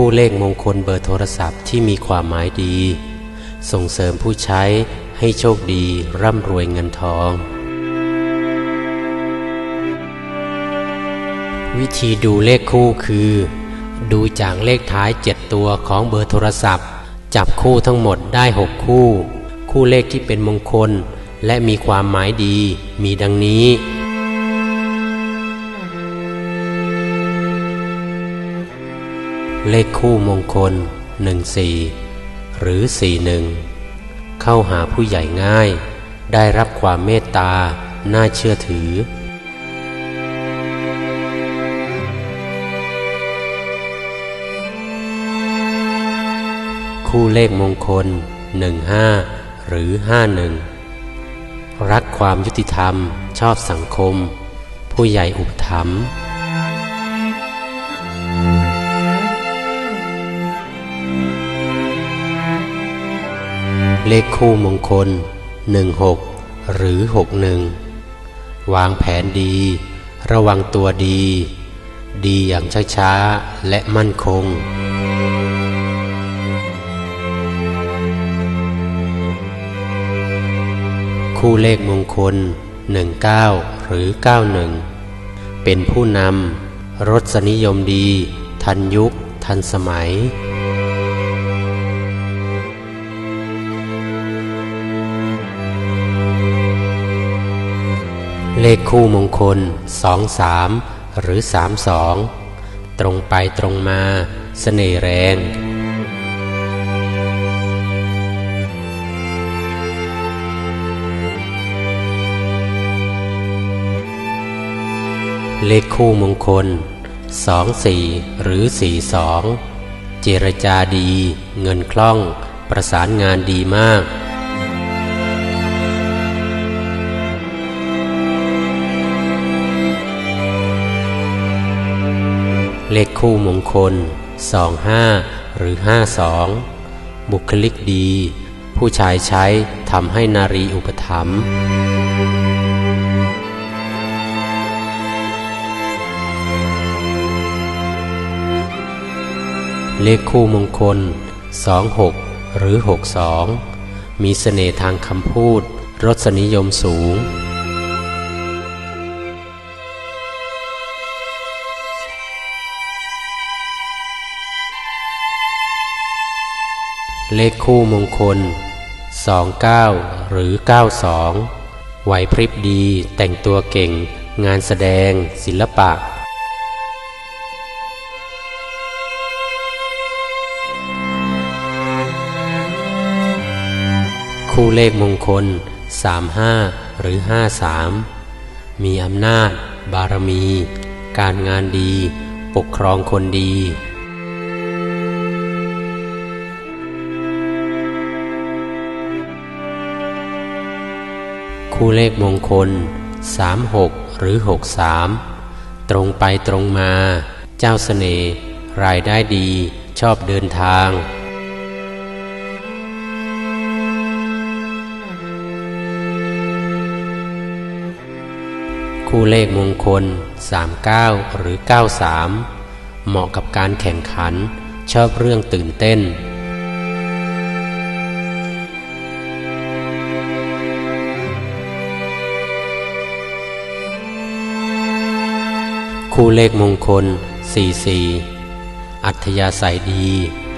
คู่เลขมงคลเบอร์โทรศัพท์ที่มีความหมายดี ส่งเสริมผู้ใช้ให้โชคดีร่ำรวยเงินทอง วิธีดูเลขคู่คือ ดูจากเลขท้าย 7 ตัวของเบอร์โทรศัพท์ จับคู่ทั้งหมดได้ 6 คู่ คู่เลขที่เป็นมงคล และมีความหมายดี มีดังนี้ เลขคู่มงคล14หรือ41เข้าหาผู้ใหญ่ง่าย ได้รับความเมตตา น่าเชื่อถือ คู่เลขมงคล15หรือ51รักความยุติธรรม ชอบสังคม ผู้ใหญ่อุปถัมภ์ เลขคู่มงคล 16 หรือ 61 วางแผนดี ระวังตัวดี ดีอย่างช้าๆ และมั่นคง คู่เลขมงคล 19 หรือ 91 เป็นผู้นำรสนิยมดี ทันยุค ทันสมัย เลขคู่มงคล 23 หรือ 32 ตรงไปตรงมาเสน่ห์แรง เลขคู่มงคล 24 หรือ 42 เจรจาดี เงินคล่อง ประสานงานดีมาก เลขคู่มงคล 25 หรือ 52 บุคลิกดี ผู้ชายใช้ทำให้นารีอุปถัมภ์เลขคู่มงคล 26 หรือ 62 มีเสน่ห์ทางคำพูด รสนิยมสูง เลขคู่มงคล 29 หรือ 92 ไหวพริบดีแต่งตัวเก่ง งานแสดง ศิลปะ คู่เลขมงคล 35 หรือ 53 มีอำนาจ บารมี การงานดี ปกครองคนดี คู่เลขมงคล 36 หรือ 63 ตรงไปตรงมา เจ้าเสน่ห์รายได้ดีชอบเดินทาง คู่เลขมงคล 39 หรือ 93 เหมาะกับการแข่งขันชอบเรื่องตื่นเต้น คู่เลขมงคล 44 อัธยาศัยดี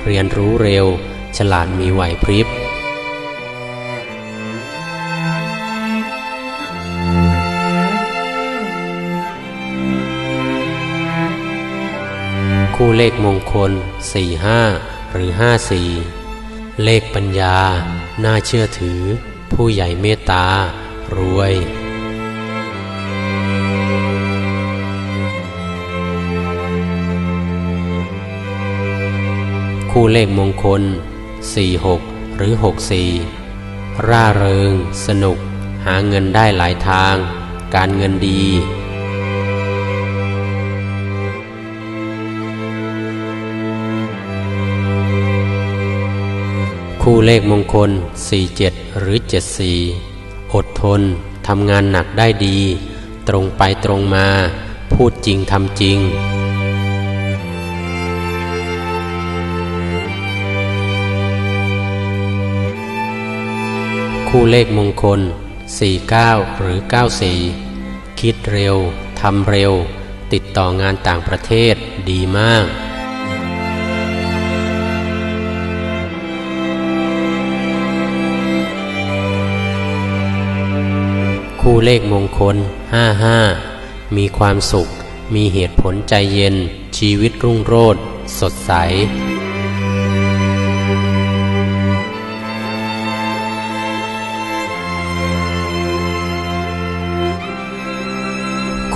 เรียนรู้เร็ว ฉลาดมีไหวพริบ คู่เลขมงคล 45 หรือ 54 เลขปัญญา น่าเชื่อถือ ผู้ใหญ่เมตตา รวย คู่เลขมงคล 46 หรือ 64 ร่าเริง สนุก หาเงินได้หลายทาง การเงินดี คู่เลขมงคล 47 หรือ 74 อดทน ทำงานหนักได้ดี ตรงไปตรงมา พูดจริงทำจริง คู่เลขมงคล 49 หรือ 94 คิดเร็ว ทำเร็ว ติดต่องานต่างประเทศดีมาก คู่เลขมงคล 55 มีความสุข มีเหตุผลใจเย็น ชีวิตรุ่งโรจน์สดใส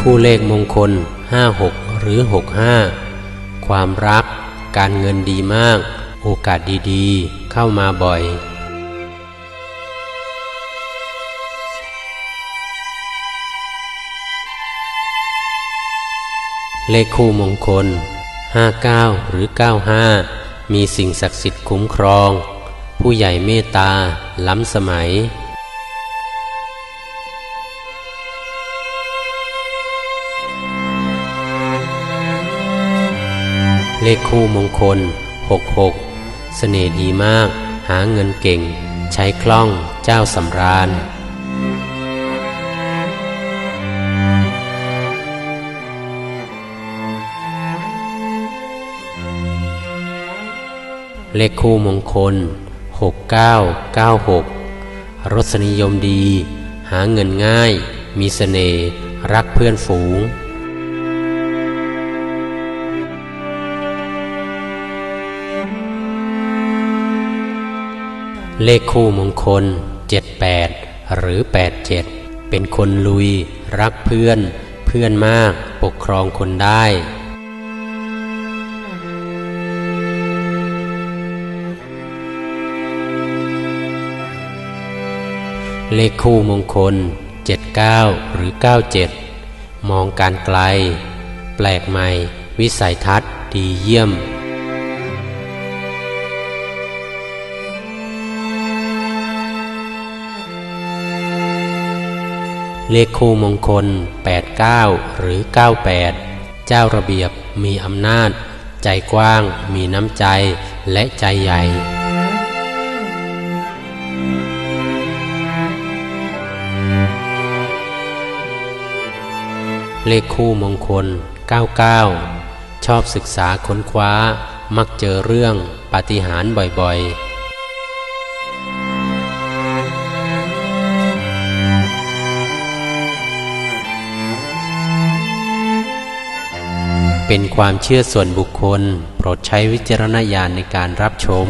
คู่เลขมงคล 56 หรือ 65 ความรัก การเงินดีมาก โอกาสดีๆ เข้ามาบ่อยเลขคู่มงคล 59 หรือ 95 มีสิ่งศักดิ์สิทธิ์คุ้มครอง ผู้ใหญ่เมตตา ล้ำสมัย เลขคู่มงคล 66 เสน่ห์ดีมาก หาเงินเก่ง ใช้คล่องเจ้าสำราญ เลขคู่มงคล 6996 รสนิยมดี หาเงินง่าย มีเสน่ห์รักเพื่อนฝูง เลขคู่มงคล 78 หรือ 87 เป็นคนลุย รักเพื่อน เพื่อนมากปกครองคนได้ เลขคู่มงคล 79 หรือ 97 มองการไกล แปลกใหม่ วิสัยทัศน์ดีเยี่ยม เลขคู่มงคล 89 หรือ 98 เจ้าระเบียบมีอำนาจ ใจกว้าง มีน้ำใจและใจใหญ่เลขคู่มงคล 99 ชอบศึกษาค้นคว้า มักเจอเรื่องปาฏิหาริย์บ่อยๆ เป็นความเชื่อส่วนบุคคล โปรดใช้วิจารณญาณในการรับชม